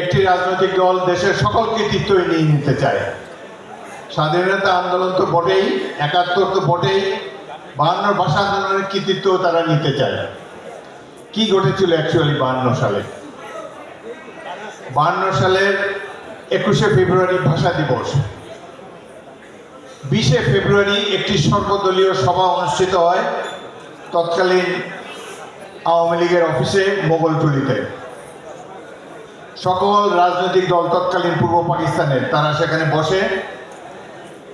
একটি রাজনৈতিক দল দেশের সকল কৃতিত্ব নিয়ে নিতে চায়। স্বাধীনতা আন্দোলন তো বটেই, একাত্তর তো বটেই বাহান্ন ভাষা আন্দোলনের কৃতিত্ব তারা নিতে চায়। কি ঘটেছিল অ্যাকচুয়ালি বাহান্ন সালে? বাহান্ন সালের একুশে ফেব্রুয়ারি ভাষা দিবস। বিশে ফেব্রুয়ারি একটি সর্বদলীয় সভা অনুষ্ঠিত হয়, তৎকালীন আওয়ামী লীগের অফিসে মোগলটুলিতে সকল রাজনৈতিক দল তৎকালীন পূর্ব পাকিস্তানের, তারা সেখানে বসে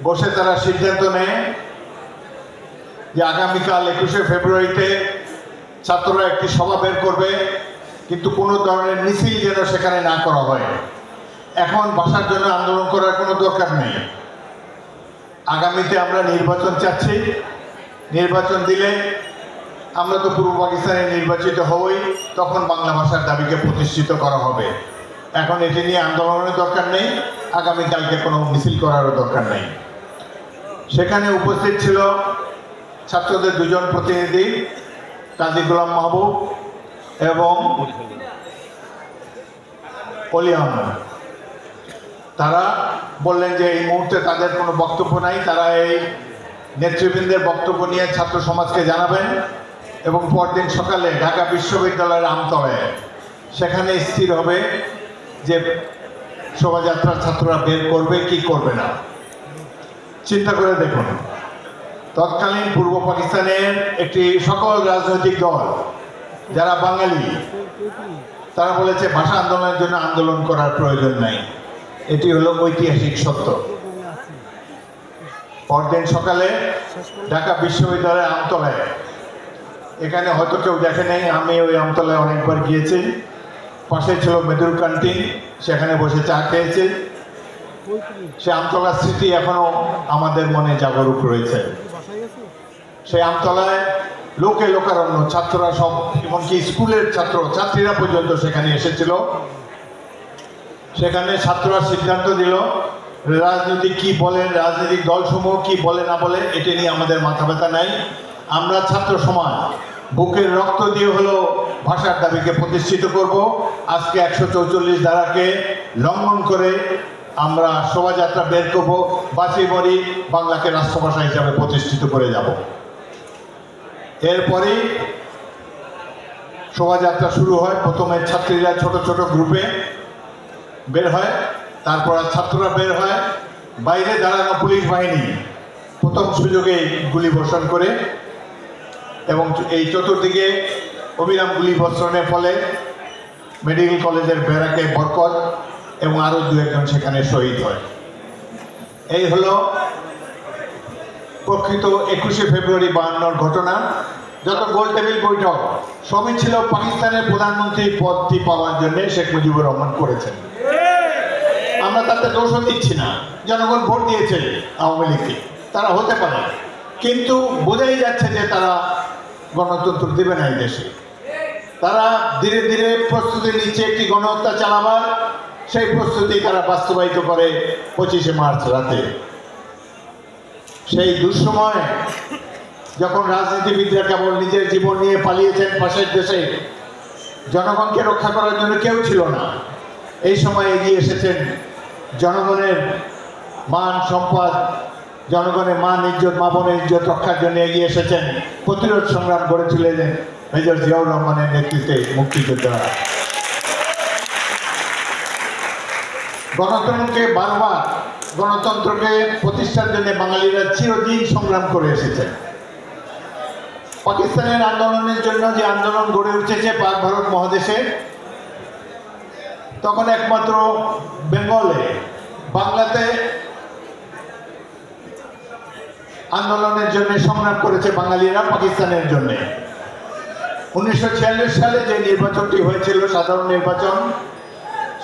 বসে তারা সিদ্ধান্ত নেয় যে আগামীকাল একুশে ফেব্রুয়ারিতে ছাত্ররা একটি সভা বের করবে, কিন্তু কোনো ধরনের মিছিল যেন সেখানে না করা হয়। এখন ভাষার জন্য আন্দোলন করার কোনো দরকার নেই। আগামীতে আমরা নির্বাচন চাচ্ছি। নির্বাচন দিলে আমরা তো পূর্ব পাকিস্তানে নির্বাচিত হবই, তখন বাংলা ভাষার দাবিকে প্রতিষ্ঠিত করা হবে। এখন এটি নিয়ে আন্দোলনের দরকার নেই, আগামীকালকে কোনো মিছিল করারও দরকার নেই। সেখানে উপস্থিত ছিল ছাত্রদের দুজন প্রতিনিধি, কাজী গোলাম মাহবুব এবং অলি আহমদ। তারা বললেন যে এই মুহূর্তে তাদের কোনো বক্তব্য নাই, তারা এই নেতৃবৃন্দের বক্তব্য নিয়ে ছাত্র সমাজকে জানাবেন এবং পরদিন সকালে ঢাকা বিশ্ববিদ্যালয়ের আমতলায়, সেখানে স্থির হবে। যে শোভাযাত্রার ছাত্ররা বের করবে, কি করবে না? চিন্তা করে দেখুন। তৎকালীন পূর্ব পাকিস্তানের একটি সকল রাজনৈতিক দল, যারা বাঙালি, তারা বলেছে ভাষা আন্দোলনের জন্য আন্দোলন করার প্রয়োজন নাই। এটি হলো ঐতিহাসিক সত্য। পরদিন সকালে ঢাকা বিশ্ববিদ্যালয়ের আমতলায়, এখানে হয়তো কেউ দেখে নেই, আমি ওই আমতলায় অনেকবার গিয়েছি। পাশে ছিল মেদুর ক্যান্টিন সেখানে বসে চা খেয়েছি। সে আমতলার স্মৃতি এখনও আমাদের মনে জাগরুক রয়েছে। সেই আমতলায় লোকে লোকারণ্য, ছাত্ররা সব, এমনকি স্কুলের ছাত্র, ছাত্রীরা পর্যন্ত সেখানে এসেছিল। সেখানে ছাত্ররা সিদ্ধান্ত দিল রাজনীতি কি বলেন রাজনৈতিক দলসমূহ কি বলে, না বলে, এটা নিয়ে আমাদের মাথা ব্যথা নাই। আমরা ছাত্র সমাজ, বুকের রক্ত দিয়ে হলো ভাষার দাবিকে প্রতিষ্ঠিত করব। আজকে একশো চৌচল্লিশ ধারাকে লঙ্ঘন করে আমরা শোভাযাত্রা বের করব বাঁচি মরি বাংলাকে রাষ্ট্রভাষা হিসাবে প্রতিষ্ঠিত করে যাব। এরপরেই শোভাযাত্রা শুরু হয়। প্রথমে ছাত্রীরা ছোট ছোট গ্রুপে বের হয়, তারপর ছাত্ররা বের হয়। বাইরে দাঁড়ানো পুলিশ বাহিনী প্রথম সুযোগে গুলি বর্ষণ করে এবং এই চতুর্দিকে অবিরাম গুলি বর্ষণের ফলে মেডিকেল কলেজের বেড়াকে বরকত এবং আরও দু একজন সেখানে শহীদ হয়। এই হলো প্রকৃত একুশে ফেব্রুয়ারি বাহান্নর ঘটনা। যত গোল টেবিল বৈঠক, সবই ছিল পাকিস্তানের প্রধানমন্ত্রী পদটি পাওয়ার জন্য শেখ মুজিবুর রহমান করেছেন। আমরা তাতে দোষও দিচ্ছি না, জনগণ ভোট দিয়েছে আওয়ামী লীগকে, তারা হতে পারে। কিন্তু বোঝাই যাচ্ছে যে তারা গণতন্ত্র দেবে না এই দেশে। তারা ধীরে ধীরে প্রস্তুতি নিচ্ছে একটি গণহত্যা চালাবার, সেই প্রস্তুতি তারা বাস্তবায়িত করে পঁচিশে মার্চ রাতে। সেই দুঃসময় যখন রাজনীতিবিদরা কেবল নিজের জীবন নিয়ে পালিয়েছেন পাশের দেশে, জনগণকে রক্ষা করার জন্য কেউ ছিল না। এই সময় এগিয়ে এসেছেন জনগণের মান সম্পদ, জনগণের মান, ইজ্জত, মা বোনের ইজ্জত রক্ষার জন্য এগিয়ে এসেছেন। প্রতিরোধ সংগ্রাম গড়ে তুলেছেন। মেজর জিয়াউর রহমানের নেতৃত্বে মুক্তিযোদ্ধারা গণতন্ত্রকে বারবার গণতন্ত্রকে প্রতিষ্ঠার জন্য বাঙালিরা চিরদিন সংগ্রাম করে এসেছেন পাকিস্তানের আন্দোলনের জন্য যে আন্দোলন গড়ে উঠেছে পাক ভারত মহাদেশে, তখন একমাত্র বেঙ্গলে বাংলাতে আন্দোলনের জন্য সংগ্রাম করেছে বাঙালিরা পাকিস্তানের জন্য। উনিশশো সালে যে নির্বাচনটি হয়েছিল, সাধারণ নির্বাচন,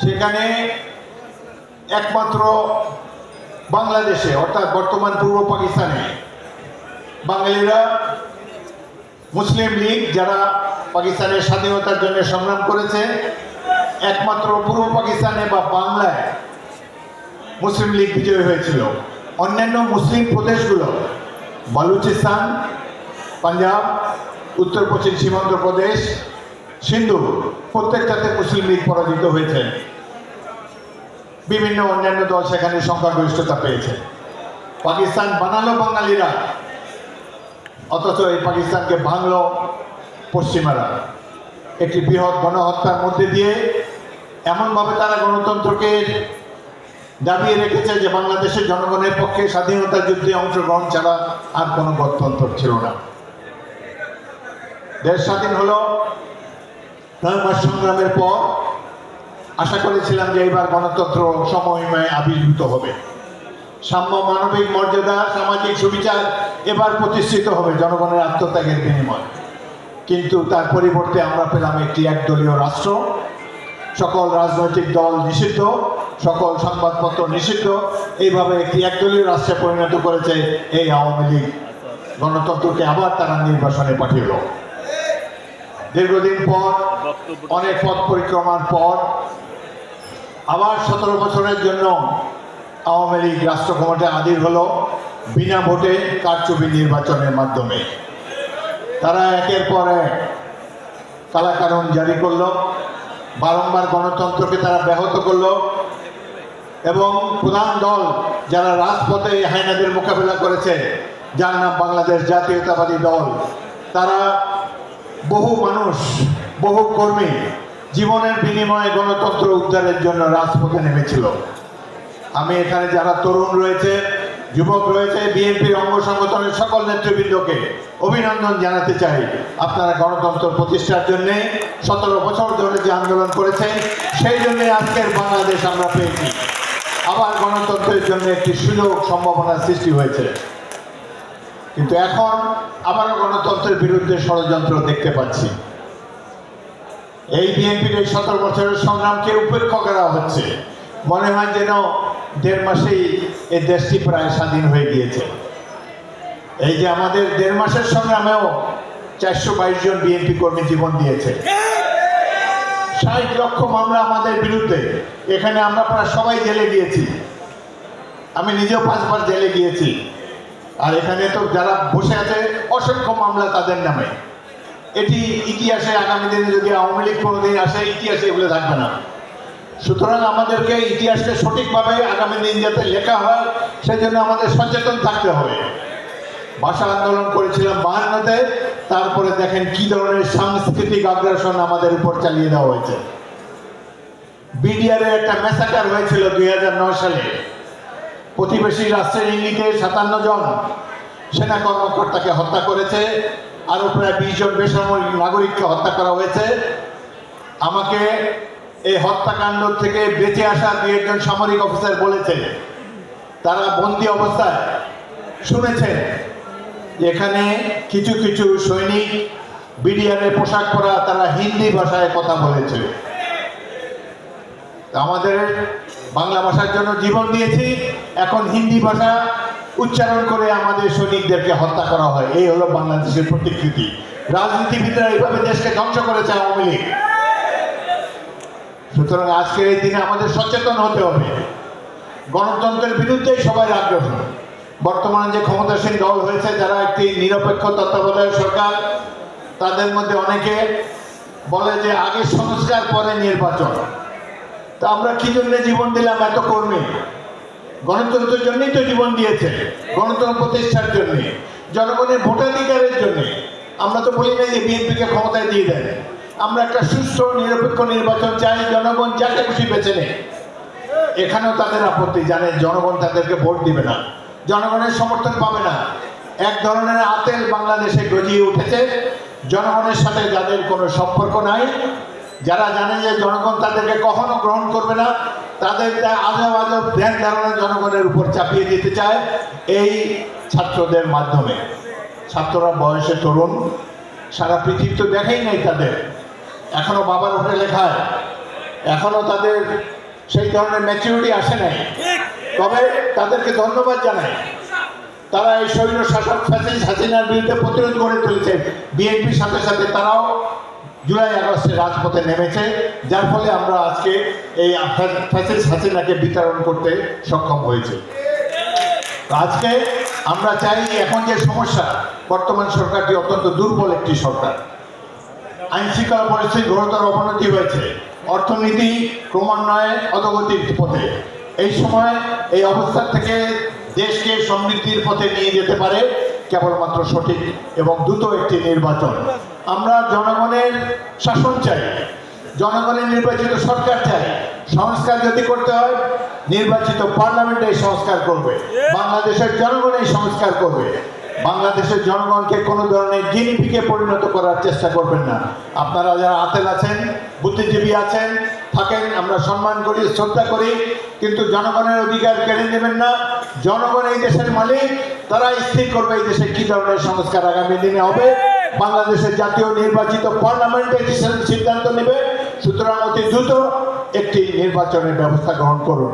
সেখানে একমাত্র বাংলাদেশে, অর্থাৎ বর্তমান পূর্ব পাকিস্তানে বাঙালিরা মুসলিম লীগ যারা পাকিস্তানের স্বাধীনতার জন্য সংগ্রাম করেছে, একমাত্র পূর্ব পাকিস্তানে বা বাংলায় মুসলিম লীগ বিজয়ী হয়েছিল। অন্যান্য মুসলিম প্রদেশগুলো, বালুচিস্তান, পাঞ্জাব উত্তর পশ্চিম সীমান্ত প্রদেশ, সিন্ধু প্রত্যেকটাতে মুসলিম লীগ পরাজিত হয়েছে। বিভিন্ন অন্যান্য দল সেখানে সংখ্যাগরিষ্ঠতা পেয়েছে। পাকিস্তান বানালো বাঙালিরা, অথচ এই পাকিস্তানকে ভাঙলো পশ্চিমারা। একটি বৃহৎ গণহত্যার মধ্যে দিয়ে এমনভাবে তারা গণতন্ত্রকে দাবিয়ে রেখেছে যে বাংলাদেশের জনগণের পক্ষে স্বাধীনতা যুদ্ধে অংশগ্রহণ ছাড়া আর কোনো গণতন্ত্র ছিল না। দেশ স্বাধীন হলো নয় মাস সংগ্রামের পর আশা করেছিলাম যে এবার গণতন্ত্র সময়ময় আবির্ভূত হবে। সাম্য মানবিক মর্যাদা, সামাজিক সুবিচার এবার প্রতিষ্ঠিত হবে জনগণের আত্মত্যাগের বিনিময়। কিন্তু তার পরিবর্তে আমরা পেলাম একটি একদলীয় রাষ্ট্র। সকল রাজনৈতিক দল নিষিদ্ধ, সকল সংবাদপত্র নিষিদ্ধ। এইভাবে একটি একদলীয় রাষ্ট্রে পরিণত করেছে এই আওয়ামী লীগ। গণতন্ত্রকে আবার তারা নির্বাসনে পাঠিয়ে দীর্ঘদিন পর, অনেক পথ পরিক্রমার পর, আবার সতেরো বছরের জন্য আওয়ামী লীগ রাষ্ট্র ক্ষমতায় আদির হলো, বিনা ভোটে কারচুপি নির্বাচনের মাধ্যমে। তারা একের পর এক কালাকানুন জারি করল, বারংবার গণতন্ত্রকে তারা ব্যাহত করল, এবং প্রধান দল যারা রাজপথে হাইনাদের মোকাবেলা করেছে, যার নাম বাংলাদেশ জাতীয়তাবাদী দল, তারা বহু মানুষ, বহু কর্মী জীবনের বিনিময়ে গণতন্ত্র উদ্ধারের জন্য রাজপথে নেমেছিল। আমি এখানে যারা তরুণ রয়েছে, যুবক রয়েছে, বিএনপির অঙ্গ সংগঠনের সকল নেতৃবৃন্দকে অভিনন্দন জানাতে চাই। আপনারা গণতন্ত্র প্রতিষ্ঠার জন্য সতেরো বছর ধরে যে আন্দোলন করেছেন, সেই জন্য আজকের বাংলাদেশ আমরা পেয়েছি। আবার গণতন্ত্রের জন্য একটি সুযোগ, সম্ভাবনা সৃষ্টি হয়েছে। কিন্তু এখন আবারও গণতন্ত্রের বিরুদ্ধে ষড়যন্ত্র দেখতে পাচ্ছি। এই বিএনপির এই সতেরো বছরের সংগ্রামকে উপেক্ষা করা হচ্ছে। মনে হয় যেন দেড় মাসেই এই দেশটি প্রায় স্বাধীন হয়ে গিয়েছে। এই যে আমাদের দেড় মাসের সংগ্রামেও চারশো বাইশ জন বিএনপি কর্মী জীবন দিয়েছে। ষাট লক্ষ মামলা আমাদের বিরুদ্ধে। এখানে আমরা প্রায় সবাই জেলে গিয়েছি। আমি নিজেও পাঁচবার জেলে গিয়েছি। আর এখানে তো যারা বসে আছে, অসংখ্য মামলা তাদের নামে। এটি ইতিহাসে আগামী দিনে যদি আওয়ামী লীগ কোনোদিন আসে, ইতিহাসে এগুলো থাকবে না। সুতরাং আমাদেরকে ইতিহাসকে সঠিকভাবে আগামী দিন যাতে লেখা হয়, সেজন্য আমাদের সচেতন থাকতে হবে। ভাষা আন্দোলন করেছিলাম বাহান্নতে, তারপরে দেখেন কি ধরনের সাংস্কৃতিক আগ্রাসন আমাদের উপর চালিয়ে দেওয়া হয়েছে। বিডিআরের একটা ম্যাসাকার হয়েছিল দুই হাজার নয় সালে। প্রতিবেশী রাষ্ট্রের ইঙ্গিতে সাতান্ন জন সেনা কর্মকর্তাকে হত্যা করেছে, আরও প্রায় বিশ জন বেসামরিক নাগরিককে হত্যা করা হয়েছে। আমাকে এই হত্যাকাণ্ড থেকে বেঁচে আসা দুই একজন সামরিক অফিসার বলেছে। তারা বন্দি অবস্থায় শুনেছেন এখানে কিছু কিছু সৈনিক, বিডিআরের পোশাক পরা তারা হিন্দি ভাষায় কথা বলেছে। আমাদের বাংলা ভাষার জন্য জীবন দিয়েছি। এখন হিন্দি ভাষা উচ্চারণ করে আমাদের সৈনিকদেরকে হত্যা করা হয়। এই হলো বাংলাদেশের প্রতিকৃতি। রাজনীতিবিদরা এইভাবে দেশকে ধ্বংস করেছে আওয়ামী লীগ। সুতরাং আজকের এই দিনে আমাদের সচেতন হতে হবে। গণতন্ত্রের বিরুদ্ধেই সবাই আগ্রহ। বর্তমানে যে ক্ষমতাসীন দল হয়েছে, যারা একটি নিরপেক্ষ তত্ত্বাবধায়ক সরকার, তাদের মধ্যে অনেকে বলে যে আগে সংস্কার, পরে নির্বাচন। তা আমরা কি জন্য জীবন দিলাম এত কর্মী? গণতন্ত্রের জন্যই তো জীবন দিয়েছে, গণতন্ত্র প্রতিষ্ঠার জন্য, জনগণের ভোটাধিকারের জন্য। আমরা তো বলি না যে বিএনপিকে ক্ষমতায় দিয়ে দেয় আমরা একটা সুস্থ, নিরপেক্ষ নির্বাচন চাই, জনগণ যাকে খুশি বেছে নেয় এখানেও তাদের আপত্তি জানে, জনগণ তাদেরকে ভোট দিবে না। জনগণের সমর্থন পাবে না। এক ধরনের আতেল বাংলাদেশে গজিয়ে উঠেছে। জনগণের সাথে যাদের কোনো সম্পর্ক নাই যারা জানে যে জনগণ তাদেরকে কখনো গ্রহণ করবে না তাদের আজব আজব ধ্যান ধারণা জনগণের উপর চাপিয়ে দিতে চায় এই ছাত্রদের মাধ্যমে। ছাত্ররা বয়সে তরুণ, সারা পৃথিবী তো দেখেই নাই তাদের। এখনও বাবার উপরে লেখায় এখনও তাদের সেই ধরনের ম্যাচিউরিটি আসে নাই। তবে তাদেরকে ধন্যবাদ জানাই, তারা এই শৈল শাসক ফ্যাসিস হাসিনার বিরুদ্ধে প্রতিরোধ গড়ে তুলেছে। বিএনপির সাথে সাথে তারাও জুলাই আগস্টে রাজপথে নেমেছে, যার ফলে আমরা আজকে এই ফ্যাসিস হাসিনাকে বিতরণ করতে সক্ষম হয়েছে। আজকে আমরা চাই এখন যে সমস্যা, বর্তমান সরকারটি অত্যন্ত দুর্বল একটি সরকার। আইন শৃঙ্খলা পরিস্থিতি ঘোরতর অবনতি হয়েছে। অর্থনীতি ক্রমান্বয়ে অধগতির পথে। এই সময় এই অবস্থা থেকে দেশকে সমৃদ্ধির পথে নিয়ে যেতে পারে কেবলমাত্র সঠিক এবং দ্রুত একটি নির্বাচন। আমরা জনগণের শাসন চাই, জনগণের নির্বাচিত সরকার চাই। সংস্কার যদি করতে হয়, নির্বাচিত পার্লামেন্ট এই সংস্কার করবে, বাংলাদেশের জনগণ এই সংস্কার করবে। বাংলাদেশের জনগণকে কোনো ধরনের গিনিপিকে পরিণত করার চেষ্টা করবেন না। আপনারা যারা আতেল আছেন, বুদ্ধিজীবী আছেন, থাকেন, আমরা সম্মান করি, শ্রদ্ধা করি, কিন্তু জনগণের অধিকার কেড়ে নেবেন না। জনগণ এই দেশের মালিক তারা স্থির করবে এই দেশে কী ধরনের সংস্কার আগামী দিনে হবে। বাংলাদেশের জাতীয় নির্বাচিত পার্লামেন্টে সিদ্ধান্ত নেবে। সুতরাং অতি দ্রুত একটি নির্বাচনের ব্যবস্থা গ্রহণ করুন।